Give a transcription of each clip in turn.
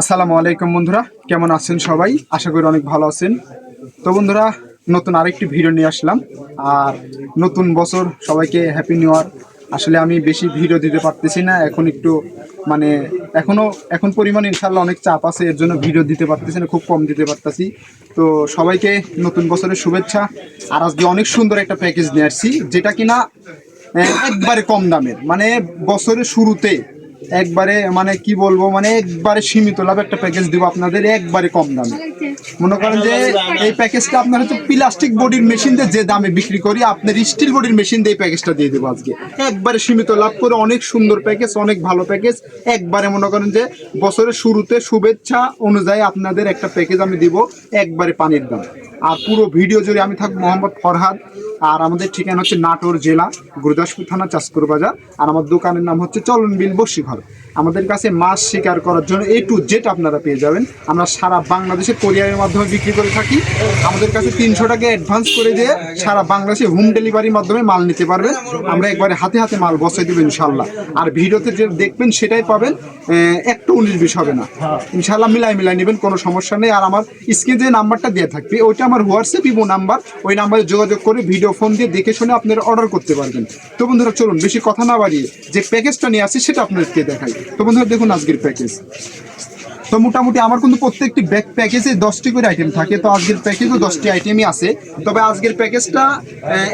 আসসালামু আলাইকুম বন্ধুরা, কেমন আছেন সবাই? আশা করি অনেক ভালো আছেন। তো বন্ধুরা, নতুন আরেকটি ভিডিও নিয়ে আসলাম। আর নতুন বছর, সবাইকে হ্যাপি নিউ ইয়ার আসলে আমি বেশি ভিডিও দিতে পারতেছি না, এখন একটু মানে এখনও এখন পরিমাণ ইনশাল্লাহ অনেক চাপ আছে, এর জন্য ভিডিও দিতে পারতেছি না, খুব কম দিতে পারতেছি। তো সবাইকে নতুন বছরের শুভেচ্ছা। আর আজকে অনেক সুন্দর একটা প্যাকেজ নিয়ে আসছি, যেটা কিনা একবারে কম দামের। মানে বছরের শুরুতে একবারে মানে কি বলব মানে একবারে সীমিত লাভ একটা প্যাকেজ দিব আপনাদের একবারে কম দামে। মনে করেন যে এই প্যাকেজটা আপনার হচ্ছে প্লাস্টিক বডির মেশিন দিয়ে যে দামে বিক্রি করি, আপনার স্টিল বডির মেশিন দিয়ে এই প্যাকেজটা দিয়ে দেবো আজকে। একবারে সীমিত লাভ করে অনেক সুন্দর প্যাকেজ অনেক ভালো প্যাকেজ একবারে মনে করেন যে বছরের শুরুতে শুভেচ্ছা অনুযায়ী আপনাদের একটা প্যাকেজ আমি দিব একবারে পানির দাম। আর পুরো ভিডিও জুড়ে আমি থাকব মোহাম্মদ ফরহাদ। আর আমাদের ঠিকানা হচ্ছে নাটোর জেলা, গুরুদাসপুর থানা চাষকুর বাজার। আর আমার দোকানের নাম হচ্ছে চলন বিল বসিঘর। আমাদের কাছে মাছ শিকার করার জন্য এ টু জেড আপনারা পেয়ে যাবেন। আমরা সারা বাংলাদেশে কোরিয়ারের মাধ্যমে বিক্রি করে থাকি। আমাদের কাছে তিনশো টাকা অ্যাডভান্স করে দিয়ে সারা বাংলাদেশে হোম ডেলিভারির মাধ্যমে মাল নিতে পারবেন। আমরা একবারে হাতে হাতে মাল বসাই দেবো ইনশাল্লাহ আর ভিডিওতে যে দেখবেন সেটাই পাবেন একটু উনিশ বিশ হবে না। ইনশাল্লাহ মিলাই মিলাই নেবেন, কোনো সমস্যা নেই। আর আমার স্ক্রিনে যে নাম্বারটা দেওয়া থাকবে, ওইটা আমার হোয়াটসঅ্যাপ ইমো নাম্বার। ওই নাম্বারে যোগাযোগ করে ভিডিও ফোন দিয়ে দেখে শুনে আপনারা অর্ডার করতে পারবেন। তো বন্ধুরা, চলুন, বেশি কথা না বাড়িয়ে যে প্যাকেজটা নিয়ে আসি সেটা আপনাদেরকে দেখাই। তো বন্ধুরা দেখুন আজকের প্যাকেজ তো মোটামুটি আমার কিন্তু প্রত্যেকটি ব্যাগ প্যাকেজে দশটি করে আইটেম থাকে। তো আজকের প্যাকেজও দশটি আইটেমই আছে। তবে আজকের প্যাকেজটা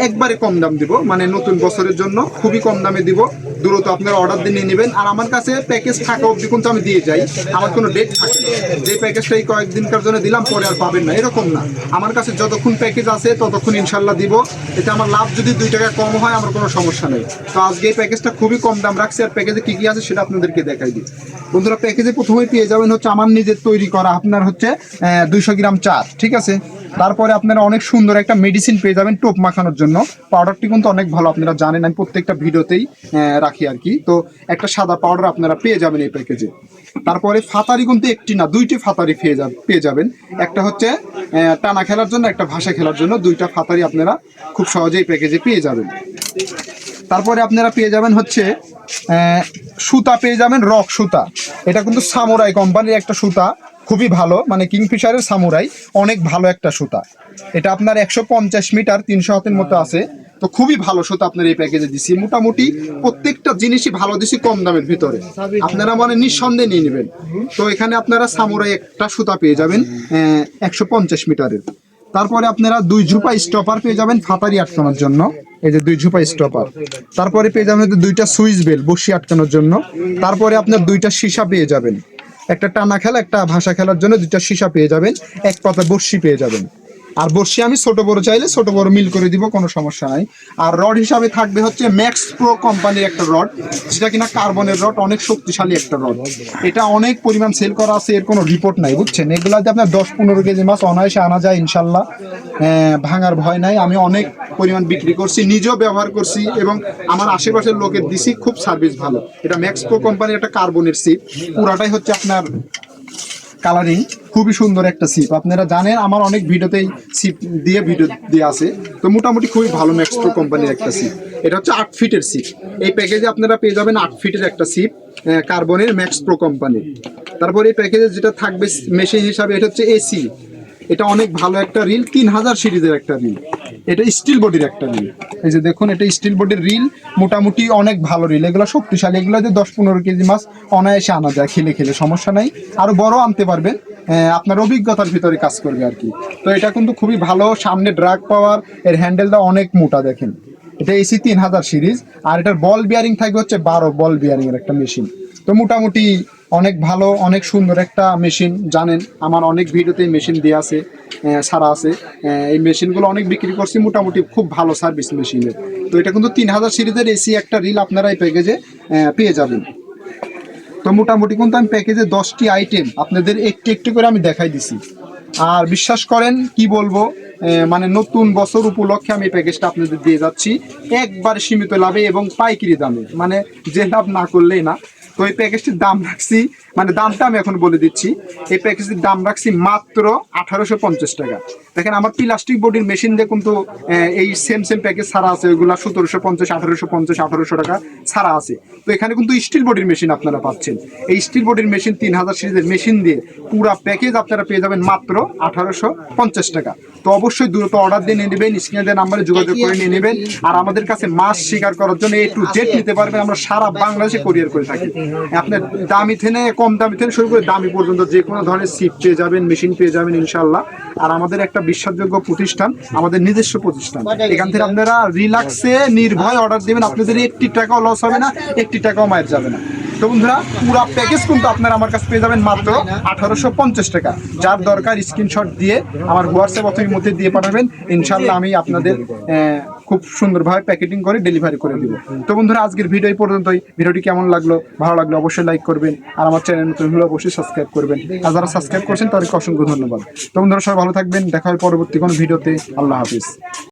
একবারে কম দাম দিব। মানে নতুন বছরের জন্য খুবই কম দামে দিব। দ্রুত আপনারা অর্ডার দিয়ে নিয়ে নেবেন। আর আমার কাছে প্যাকেজ থাকা অবধি কিন্তু আমি দিয়ে যাই। আমার কোনো ডেট থাকে। যে প্যাকেজটা এই কয়েকদিনকার জন্য দিলাম, পরে আর পাবেন না। এরকম না। আমার কাছে যতক্ষণ প্যাকেজ আছে, ততক্ষণ ইনশাল্লাহ দিব। এতে আমার লাভ যদি দুই টাকা কম হয়, আমার কোনো সমস্যা নেই। তো আজকে এই প্যাকেজটা খুবই কম দাম রাখছি। আর প্যাকেজে কী কী আছে, সেটা আপনাদেরকে দেখাই দিই। বন্ধুরা প্যাকেজে প্রথমেই পেয়ে যাবেন হচ্ছে আমার নিজের তৈরি করা আপনার হচ্ছে দুইশো গ্রাম চার ঠিক আছে? তারপরে আপনারা অনেক সুন্দর একটা মেডিসিন পেয়ে যাবেন টোপ মাখানোর জন্য। পাউডারটি কিন্তু অনেক ভালো, আপনারা জানেন, আমি প্রত্যেকটা ভিডিওতেই রাখি আর কি। তো একটা সাদা পাউডার আপনারা পেয়ে যাবেন এই প্যাকেজে তারপরে ফাতারি কিন্তু একটি না, দুইটি ফাতারি পেয়ে যাবেন পেয়ে যাবেন। একটা হচ্ছে টানা খেলার জন্য, একটা ভাষা খেলার জন্য, দুইটা ফাতারি আপনারা খুব সহজেই প্যাকেজে পেয়ে যাবেন। তারপরে আপনারা পেয়ে যাবেন হচ্ছে সুতা পেয়ে যাবেন, রক সুতা। এটা কিন্তু সামুরাই কোম্পানির একটা সুতা। খুবই ভালো মানে কিংফিশারের সামুরাই, অনেক ভালো একটা সুতা। এটা আপনার একশো পঞ্চাশ মিটার, তিনশো হাতের মতো আছে। তো খুবই ভালো সুতা আপনার এই প্যাকেজে দিছি। মোটামুটি প্রত্যেকটা জিনিসই ভালো দিছি কম দামের ভিতরে। আপনারা মানে নিঃসন্দেহে নিয়ে নেবেন। তো এখানে আপনারা সামুরাই একটা সুতা পেয়ে যাবেন একশো পঞ্চাশ মিটারের। তারপরে আপনারা দুই ঝুপা স্টপার পেয়ে যাবেন ফাতারি আটকানোর জন্য। এই যে দুই ঝুপা স্টপার তারপরে পেয়ে যাবেন দুইটা সুইচ বেল বসি আটকানোর জন্য। তারপরে আপনার দুইটা সীসা পেয়ে যাবেন। একটা টানা খেলা, একটা ভাষা খেলার জন্য দুইটা সীসা পেয়ে যাবেন, এক পাতা বর্ষি পেয়ে যাবেন। আর বর্ষি আমি ছোট বড় চাইলে ছোট বড় মিল করে দিব, কোনো সমস্যা নাই। আর রড হিসাবে থাকবে হচ্ছে ম্যাক্স প্রো কোম্পানির একটা রড, যেটা কিনা কার্বনের রড, অনেক শক্তিশালী একটা রড। এটা অনেক পরিমাণ সেল করা আছে, এর কোনো রিপোর্ট নাই, বুঝছেন? এগুলাতে আপনার দশ পনেরো কেজি মাছ অনায়াসে আনা যায়, ইনশাল্লাহ। ভাঙার ভয় নাই। আমি অনেক পরিমাণ বিক্রি করছি, নিজেও ব্যবহার করছি এবং আমার আশেপাশের লোকের দিছি, খুব সার্ভিস ভালো। এটা ম্যাক্স প্রো কোম্পানির একটা কার্বনের সিপ পুরাটাই হচ্ছে আপনার কালারিং খুবই সুন্দর একটা সিপ আপনারা জানেন, আমার অনেক ভিডিওতেই সিপ দিয়ে ভিডিও দিয়ে আছে। তো মোটামুটি খুবই ভালো ম্যাক্স প্রো কোম্পানির একটা সিপ এটা হচ্ছে আট ফিটের সিপ এই প্যাকেজে আপনারা পেয়ে যাবেন আট ফিটের একটা সিপ কার্বনের ম্যাক্স প্রো কোম্পানির তারপরে এই প্যাকেজে যেটা থাকবে মেশিন হিসাবে, এটা হচ্ছে এসি এটা অনেক ভালো একটা রিল তিন হাজার সিরিজের একটা রিল এটা স্টিল বডির একটা রিল এই যে দেখুন, এটা স্টিল বডির রিল মোটামুটি অনেক ভালো রিল এগুলো শক্তিশালী, এগুলো যে দশ পনেরো কেজি মাছ অনায়াসে আনা যায়, খেলে খেলে, সমস্যা নাই। আরও বড় আনতে পারবেন। আপনার অভিজ্ঞতার ভিতরে কাজ করবে আর কি। তো এটা কিন্তু খুবই ভালো, সামনে ড্রাগ পাওয়ার এর হ্যান্ডেলটা অনেক মোটা, দেখেন। এটা এসি তিন হাজার সিরিজ, আর এটার বল বিয়ারিং থাকবে হচ্ছে বারো, বল বিয়ারিং এর একটা মেশিন তো মোটামুটি অনেক ভালো, অনেক সুন্দর একটা মেশিন জানেন, আমার অনেক ভিডিওতে মেশিন দেওয়া আছে সারা আছে। এই মেশিনগুলো অনেক বিক্রি করছি, মোটামুটি খুব ভালো সার্ভিস মেশিনের তো এটা কিন্তু তিন হাজার সিরিজের এসি একটা রিল আপনারা এই প্যাকেজে পেয়ে যাবেন। তো মোটামুটি কিন্তু আমি প্যাকেজে দশটি আইটেম আপনাদের একটু একটু করে আমি দেখাই দিছি। আর বিশ্বাস করেন, কি বলব মানে নতুন বছর উপলক্ষে আমি প্যাকেজটা আপনাদের দিয়ে যাচ্ছি। একবার সীমিত লাভে এবং পাইকারি দামে। মানে যে লাভ না করলেই না। তো এই প্যাকেজটির দাম রাখছি মানে দামটা আমি এখন বলে দিচ্ছি। এই প্যাকেজটির দাম রাখছি মাত্র আঠারোশো পঞ্চাশ টাকা। দেখেন আমার প্লাস্টিক বডির মেশিন দিয়ে কিন্তু এই সেম সেম প্যাকেজ ছাড়া আছে। ওইগুলা সতেরোশো পঞ্চাশ, আঠারোশো পঞ্চাশ, আঠারোশো টাকা ছাড়া আছে। তো এখানে কিন্তু স্টিল বডির মেশিন আপনারা পাচ্ছেন। এই স্টিল বডির মেশিন তিন হাজার সিরিজের মেশিন দিয়ে পুরো প্যাকেজ আপনারা পেয়ে যাবেন মাত্র আঠারোশো পঞ্চাশ টাকা। তো অবশ্যই দ্রুত অর্ডার দিয়ে নিয়ে নেবেন স্ক্রিনে নাম্বারে যোগাযোগ করে নিয়ে নেবেন। আর আমাদের কাছে মাছ শিকার করার জন্য এ টু জেড নিতে পারবেন। আমরা সারা বাংলাদেশে কোরিয়ার করে থাকি। আপনার দামি থেকে কম দামি থেকে শুরু করে দামি পর্যন্ত যে কোনো ধরনের সিট পেয়ে যাবেন মেশিন পেয়ে যাবেন ইনশাল্লাহ আর আমাদের একটা বিশ্বাসযোগ্য প্রতিষ্ঠান, আমাদের নিজস্ব প্রতিষ্ঠান। এখান থেকে আপনারা রিল্যাক্সে নির্ভয় অর্ডার দেবেন। আপনাদের একটি টাকাও লস হবে না, একটি টাকাও মায়ের যাবে না। তো বন্ধুরা, পুরো প্যাকেজ কিন্তু আপনারা আমার কাছে পেয়ে যাবেন মাত্র আঠারোশো পঞ্চাশ টাকা। যার দরকার স্ক্রিনশট দিয়ে আমার হোয়াটসঅ্যাপ অথবা মধ্যে দিয়ে পাঠাবেন। ইনশাল্লাহ আমি আপনাদের খুব সুন্দরভাবে প্যাকেটিং করে ডেলিভারি করে দিব। তো বন্ধুরা, আজকের ভিডিও এই পর্যন্তই। ভিডিওটি কেমন লাগল? ভালো লাগল অবশ্যই লাইক করবেন। আর আমার চ্যানেল নতুন হলে অবশ্যই সাবস্ক্রাইব করবেন। আর যারা সাবস্ক্রাইব করছেন, তাদেরকে অসংখ্য ধন্যবাদ। তো বন্ধুরা, সবাই ভালো থাকবেন। দেখা হয় পরবর্তী কোনো ভিডিওতে। আল্লাহ হাফিজ।